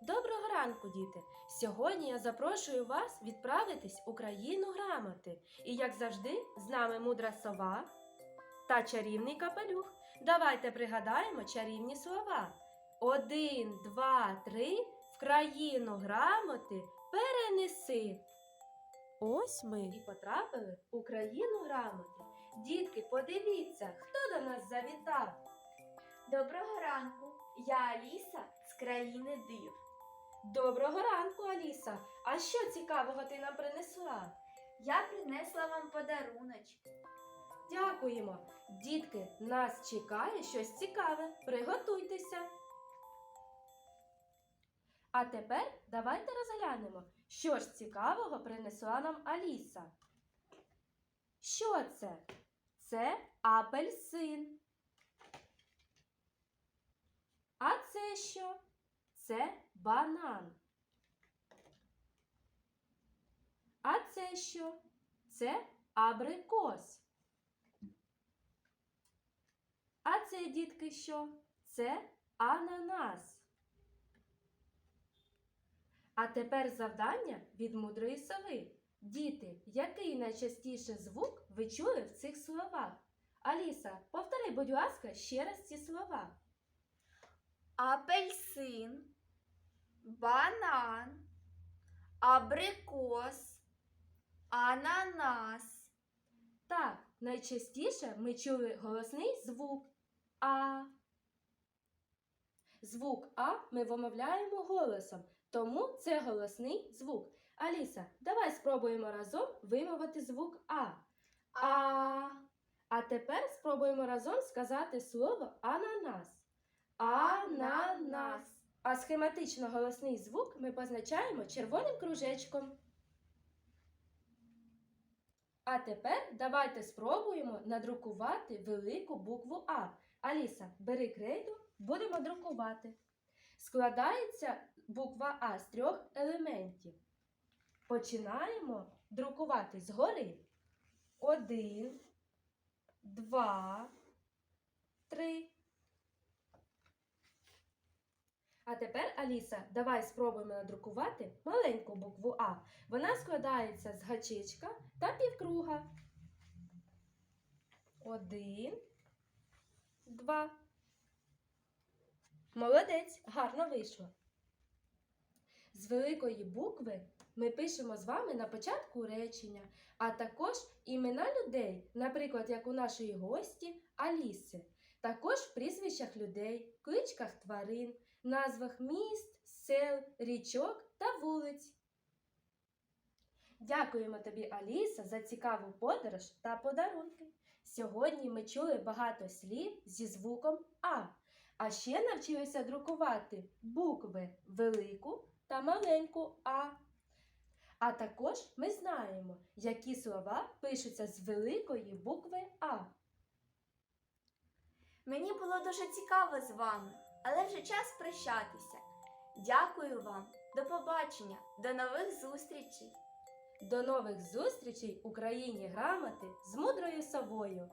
Доброго ранку, діти! Сьогодні я запрошую вас відправитись у країну грамоти. І, як завжди, з нами мудра сова та чарівний капелюх. Давайте пригадаємо чарівні слова. Один, два, три. В країну грамоти перенеси. Ось ми і потрапили у країну грамоти. Дітки, подивіться, хто до нас завітав. Доброго ранку! Я Аліса з країни див. Доброго ранку, Аліса. А що цікавого ти нам принесла? Я принесла вам подаруночки. Дякуємо. Дітки, нас чекає щось цікаве. Приготуйтеся. А тепер давайте розглянемо, що ж цікавого принесла нам Аліса. Що це? Це апельсин. А це що? Це банан. А це що? Це абрикос. А це, дітки, що? Це ананас. А тепер завдання від мудрої сови. Діти, який найчастіше звук ви чули в цих словах? Аліса, повтори, будь ласка, ще раз ці слова. Апельсин, банан, абрикос, ананас. Так, найчастіше ми чули голосний звук А. Звук А ми вимовляємо голосом, тому це голосний звук. Аліса, давай спробуємо разом вимовити звук А. А. А тепер спробуємо разом сказати слово ананас. Ананас. А схематично голосний звук ми позначаємо червоним кружечком. А тепер давайте спробуємо надрукувати велику букву А. Аліса, бери крейду, будемо друкувати. Складається буква А з трьох елементів. Починаємо друкувати згори. Один, два, три. А тепер, Аліса, давай спробуємо надрукувати маленьку букву А. Вона складається з гачечка та півкруга. Один, два. Молодець, гарно вийшло. З великої букви ми пишемо з вами на початку речення, а також імена людей, наприклад, як у нашої гості Аліси, також в прізвищах людей, кличках тварин, назвах міст, сел, річок та вулиць. Дякуємо тобі, Аліса, за цікаву подорож та подарунки. Сьогодні ми чули багато слів зі звуком А, а ще навчилися друкувати букви велику та маленьку А. А також ми знаємо, які слова пишуться з великої букви А. Мені було дуже цікаво з вами, але вже час прощатися. Дякую вам, до побачення, до нових зустрічей! До нових зустрічей Україні країні грамоти з мудрою совою.